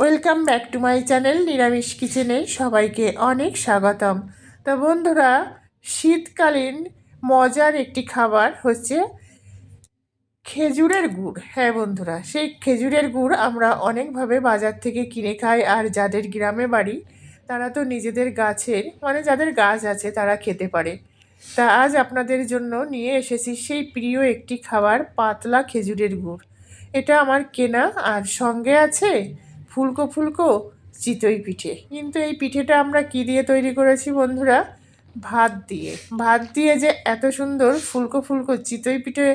Welcome back to my channel নিরামিষ কিচেনে সবাইকে অনেক স্বাগতম। তো বন্ধুরা, শীতকালীন মজার একটি খাবার হচ্ছে খেজুরের গুড়। হ্যাঁ বন্ধুরা, সেই খেজুরের গুড় আমরা অনেকভাবে বাজার থেকে কিনে খাই, আর যাদের গ্রামে বাড়ি, তারা তো নিজেদের গাছের মানে যাদের গাছ আছে তারা খেতে পারে। তা আজ আপনাদের জন্য নিয়ে এসেছি সেই প্রিয় একটি খাবার, পাতলা খেজুরের গুড়। এটা আমার কেনা, আর সঙ্গে আছে ফুলকো ফুলকো চিতই পিঠে। কিন্তু এই পিঠেটা আমরা কি দিয়ে তৈরি করেছি বন্ধুরা? ভাত দিয়ে। ভাত দিয়ে যে এত সুন্দর ফুলকো ফুলকো চিতই পিঠে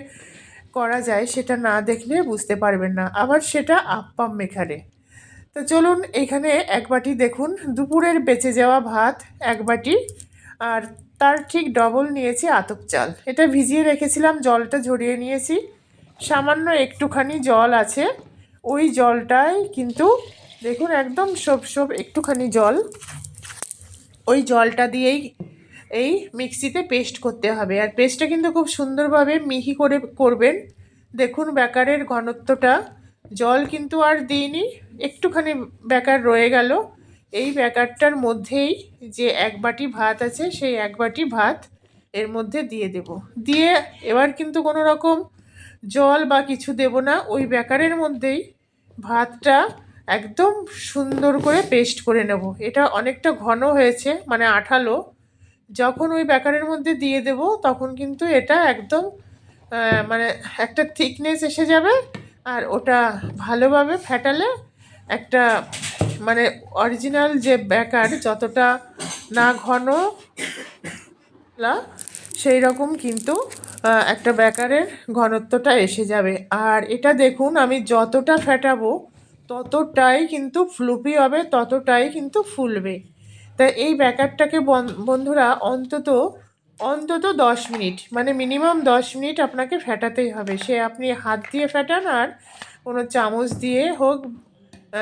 করা যায় সেটা না দেখলে বুঝতে পারবেন না। আবার সেটা আপ্পাম মেখারে তো চলুন এখানে এক বাটি দেখুন, দুপুরের বেঁচে যাওয়া ভাত এক বাটি, আর তার ঠিক ডবল নিয়েছি আতপ চাল। এটা ভিজিয়ে রেখেছিলাম, জলটা ঝরিয়ে নিয়েছি। সামান্য একটুখানি জল আছে। ওই জলটাই কিন্তু দেখুন একদম সব সব একটুখানি জল। ওই জলটা দিয়েই এই মিক্সিতে পেস্ট করতে হবে। আর পেস্টটা কিন্তু খুব সুন্দরভাবে মিহি করে করবেন। দেখুন ব্যাকারের ঘনত্বটা। জল কিন্তু আর দিইনি, একটুখানি ব্যাকার রয়ে গেল। এই ব্যাকারটার মধ্যেই যে এক বাটি ভাত আছে, সেই এক বাটি ভাত এর মধ্যে দিয়ে দেব। দিয়ে এবার কিন্তু কোনো রকম জল বা কিছু দেব না। ওই ব্যাকারের মধ্যেই ভাতটা একদম সুন্দর করে পেস্ট করে নেব। এটা অনেকটা ঘন হয়েছে মানে আঠালো। যখন ওই ব্যাকারের মধ্যে দিয়ে দেব, তখন কিন্তু এটা একদম মানে একটা থিকনেস এসে যাবে আর ওটা ভালোভাবে ফেটালে একটা মানে অরিজিনাল যে ব্যাকার যতটা না ঘন সেই রকম কিন্তু একটা ব্যাকারের ঘনত্বটা এসে যাবে। আর এটা দেখুন, আমি যতটা ফেটাবো, ততটাই কিন্তু ফ্লুপি হবে, ততটাই কিন্তু ফুলবে। তাই এই ব্যাকারটাকে বন- বন্ধুরা, অন্তত অন্তত দশ মিনিট মানে মিনিমাম দশ মিনিট আপনাকে ফেটাতেই হবে। সে আপনি হাত দিয়ে ফেটান আর কোনো চামচ দিয়ে হোক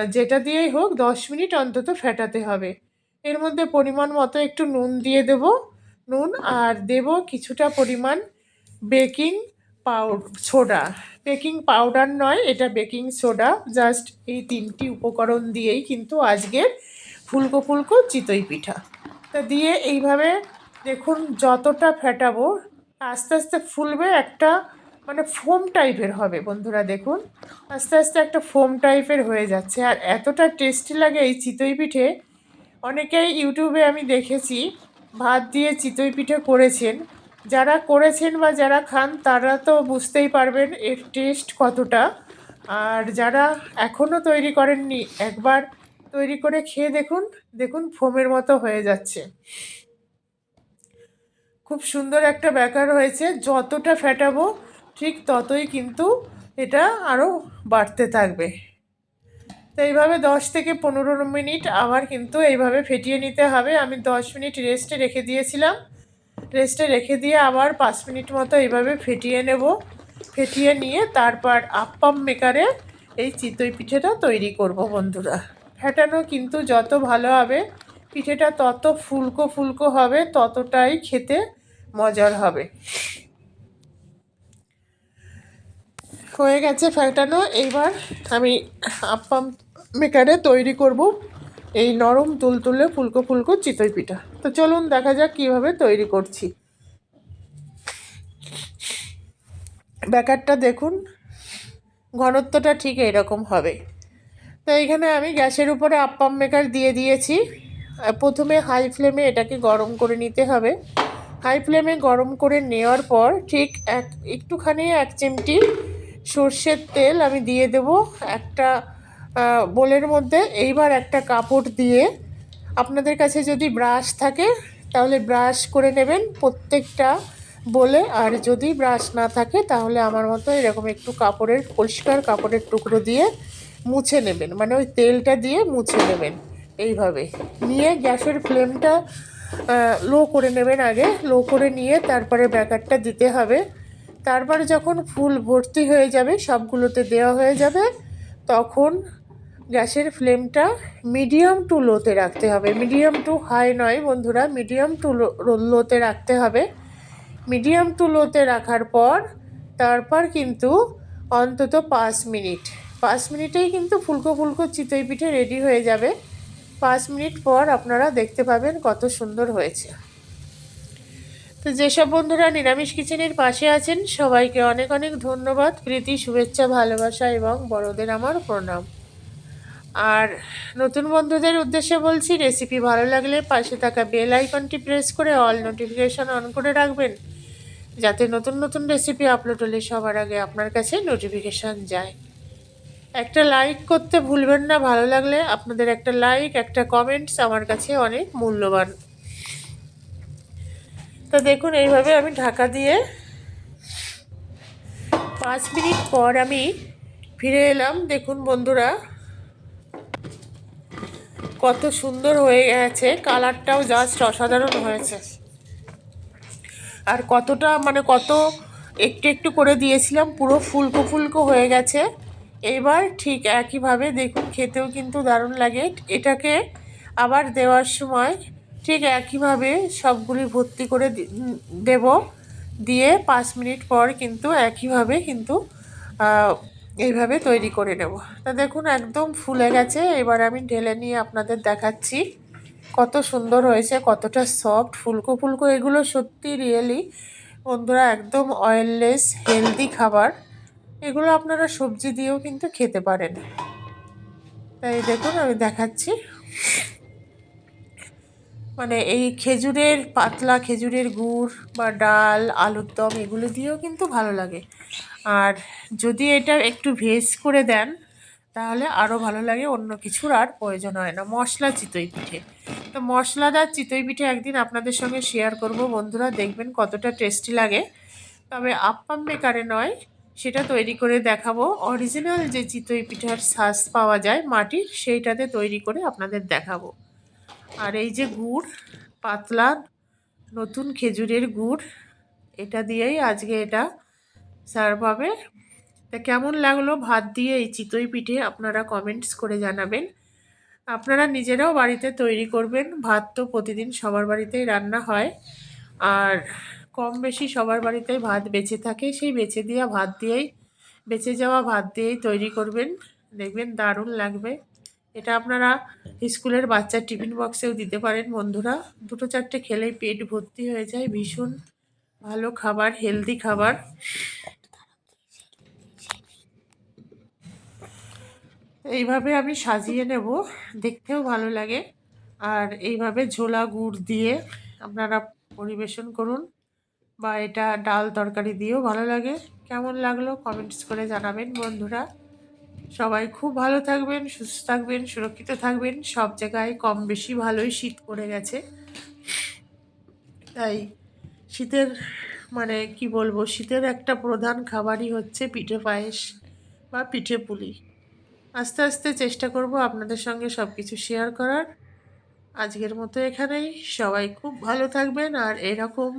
যেটা দিয়েই হোক, দশ মিনিট অন্তত ফেটাতে হবে। এর মধ্যে পরিমাণ মতো একটু নুন দিয়ে দেব, নুন, আর দেব কিছুটা পরিমাণ baking powder soda. Baking powder নয়, এটা বেকিং সোডা। জাস্ট এই তিনটি উপকরণ দিয়েই কিন্তু আজকের ফুলকো ফুলকো চিতই পিঠা। তা দিয়ে এইভাবে দেখুন যতটা ফেটাবো, আস্তে আস্তে ফুলবে একটা মানে ফোম টাইপের হবে বন্ধুরা, দেখুন। আস্তে আস্তে একটা ফোম টাইপের হয়ে যাচ্ছে। আর এতটা টেস্টি লাগে এই চিতই পিঠে। অনেকেই ইউটিউবে আমি দেখেছি, ভাত দিয়ে চিতই পিঠে করেছেন। যারা করেছেন বা যারা খান, তারা তো বুঝতেই পারবেন এর টেস্ট কতটা। আর যারা এখনও তৈরি করেননি, একবার তৈরি করে খেয়ে দেখুন দেখুন ফোমের মতো হয়ে যাচ্ছে। খুব সুন্দর একটা ব্যাকার হয়েছে, যতটা ফেটাবো, ঠিক ততই কিন্তু এটা আরও বাড়তে থাকবে। তো এইভাবে দশ থেকে পনেরো মিনিট আবার কিন্তু এইভাবে ফেটিয়ে নিতে হবে। আমি দশ মিনিট রেস্টে রেখে দিয়েছিলাম। রেস্টে রেখে দিয়ে আবার পাঁচ মিনিট মতো এইভাবে ফেটিয়ে নেব। ফেটিয়ে নিয়ে তারপর আপ্পাম মেকারে এই চিতই পিঠেটা তৈরি করব বন্ধুরা। ফেটানো কিন্তু যত ভালো হবে, পিঠেটা তত ফুলকো ফুলকো হবে, ততটাই খেতে মজার হবে। হয়ে গেছে ফেটানো, এইবার আমি আপ্পাম মেকারে তৈরি করব এই নরম তুলতুলে ফুলকো ফুলকো চিতই পিঠা। তো চলুন দেখা যাক কীভাবে তৈরি করছি। ব্যাকারটা দেখুন, ঘনত্বটা ঠিক এইরকম হবে। তো এইখানে আমি গ্যাসের উপরে আপ্পাম মেকার দিয়ে দিয়েছি। প্রথমে হাই ফ্লেমে এটাকে গরম করে নিতে হবে। হাই ফ্লেমে গরম করে নেওয়ার পর ঠিক এক, একটুখানি এক চিমটি সর্ষের তেল আমি দিয়ে দেব একটা বোলের মধ্যে। এইবার একটা কাপড় দিয়ে আপনাদের কাছে যদি ব্রাশ থাকে, তাহলে ব্রাশ করে নেবেন প্রত্যেকটা বলে। আর যদি ব্রাশ না থাকে, তাহলে আমার মতো এরকম একটু কাপড়ের, পরিষ্কার কাপড়ের টুকরো দিয়ে মুছে নেবেন। মানে ওই তেলটা দিয়ে মুছে নেবেন এইভাবে। নিয়ে গ্যাসের ফ্লেমটা লো করে নেবেন আগে। লো করে নিয়ে তারপরে ব্যাকারটা দিতে হবে। তারপরে যখন ফুল ভর্তি হয়ে যাবে, সবগুলোতে দেওয়া হয়ে যাবে, তখন গ্যাসের ফ্লেমটা মিডিয়াম টু লোতে রাখতে হবে। মিডিয়াম টু হাই নয় বন্ধুরা, মিডিয়াম টু লোতে রাখতে হবে। মিডিয়াম টু লোতে রাখার পর, তারপর কিন্তু অন্তত পাঁচ মিনিট। পাঁচ মিনিটেই কিন্তু ফুলকো ফুলকো চিতই পিঠে রেডি হয়ে যাবে। পাঁচ মিনিট পর আপনারা দেখতে পাবেন কত সুন্দর হয়েছে। তো যেসব বন্ধুরা নিরামিষ কিচেনের পাশে আছেন, সবাইকে অনেক অনেক ধন্যবাদ। প্রীতি, শুভেচ্ছা, ভালোবাসা এবং বড়দের আমার প্রণাম। আর নতুন বন্ধুদের উদ্দেশ্যে বলছি রেসিপি ভালো লাগলে পাশে থাকা বেল আইকনটি প্রেস করে অল নোটিফিকেশন অন করে রাখবেন, যাতে নতুন নতুন রেসিপি আপলোড হলে সবার আগে আপনার কাছে নোটিফিকেশান যায়। একটা লাইক করতে ভুলবেন না, ভালো লাগলে আপনাদের একটা লাইক একটা কমেন্টস আমার কাছে অনেক মূল্যবান। তো দেখুন, এইভাবে আমি ঢাকা দিয়ে পাঁচ মিনিট পর আমি ফিরে এলাম। দেখুন বন্ধুরা কত সুন্দর হয়ে গেছে, কালারটাও জাস্ট অসাধারণ হয়েছে। আর কতটা মানে কত একটু একটু করে দিয়েছিলাম, পুরো ফুলকো ফুলকো হয়ে গেছে। এবার ঠিক একইভাবে দেখুন, খেতেও কিন্তু দারুণ লাগে। এটাকে আবার দেওয়ার সময় ঠিক একইভাবে সবগুলি ভর্তি করে দেব। দিয়ে পাঁচ মিনিট পর কিন্তু একইভাবে কিন্তু এইভাবে তৈরি করে নেব। তা দেখুন, একদম ফুলে গেছে। এবার আমি ঢেলে নিয়ে আপনাদের দেখাচ্ছি কত সুন্দর হয়েছে, কতটা সফট ফুলকো ফুলকো। এগুলো সত্যি রিয়েলি বন্ধুরা, একদম অয়েললেস হেলদি খাবার। এগুলো আপনারা সবজি দিয়েও কিন্তু খেতে পারেন। তাই দেখুন, আমি দেখাচ্ছি। মানে এই খেজুরের পাতলা, খেজুরের গুড় বা ডাল, আলুর দম, এগুলো দিয়েও কিন্তু ভালো লাগে। আর যদি এটা একটু ভেজ করে দেন, তাহলে আরও ভালো লাগে, অন্য কিছুর আর প্রয়োজন হয় না। মশলা চিতই পিঠে। তো মশলাদার চিতই পিঠে একদিন আপনাদের সঙ্গে শেয়ার করব। বন্ধুরা, দেখবেন কতটা টেস্টি লাগে। তবে আপ্পাম মেকারে নয়, সেটা তৈরি করে দেখাবো। অরিজিনাল যে চিতই পিঠার শ্বাস পাওয়া যায় মাটির, সেইটাতে তৈরি করে আপনাদের দেখাবো। আর এই যে গুড়, পাতলা নতুন খেজুরের গুড়, এটা দিয়েই আজকে এটা সার্ভ হবে। তা কেমন লাগল ভাত দিয়ে এই চিতই পিঠে আপনারা কমেন্টস করে জানাবেন। আপনারা নিজেরাও বাড়িতে তৈরি করবেন। ভাত তো প্রতিদিন সবার বাড়িতেই রান্না হয়। আর কম বেশি সবার বাড়িতেই ভাত বেঁচে থাকে। সেই বেঁচে দেওয়া ভাত দিয়েই, বেঁচে যাওয়া ভাত দিয়েই তৈরি করবেন। দেখবেন দারুণ লাগবে। এটা আপনারা স্কুলের বাচ্চার টিফিন বক্সেও দিতে পারেন বন্ধুরা। দুটো চারটে খেলেই পেট ভর্তি হয়ে যায়। ভীষণ ভালো খাবার হেলদি খাবার। এইভাবে আমি সাজিয়ে নেব, দেখতেও ভালো লাগে। আর এইভাবে ঝোলা গুড় দিয়ে আপনারা পরিবেশন করুন বা এটা ডাল তরকারি দিয়েও ভালো লাগে। কেমন লাগল কমেন্টস করে জানাবেন বন্ধুরা। সবাই খুব ভালো থাকবেন, সুস্থ থাকবেন, সুরক্ষিত থাকবেন। সব জায়গায় কম বেশি ভালোই শীত পড়ে গেছে। তাই শীতের মানে কি বলব, শীতের একটা প্রধান খাবারই হচ্ছে পিঠে পায়েস বা পিঠে পুলি। আস্তে আস্তে চেষ্টা করব আপনাদের সঙ্গে সব কিছু শেয়ার করার। আজকের মতো এখানেই। সবাই খুব ভালো থাকবেন আর এরকম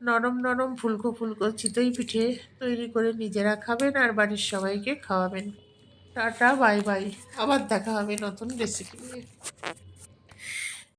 নরম নরম ফুলকো ফুলকো চিতই পিঠে তৈরি করে নিজেরা খাবেন আর বাড়ির সবাইকে খাওয়াবেন। Tata, bye bye. আবার দেখা হবে নতুন রেসিপি নিয়ে।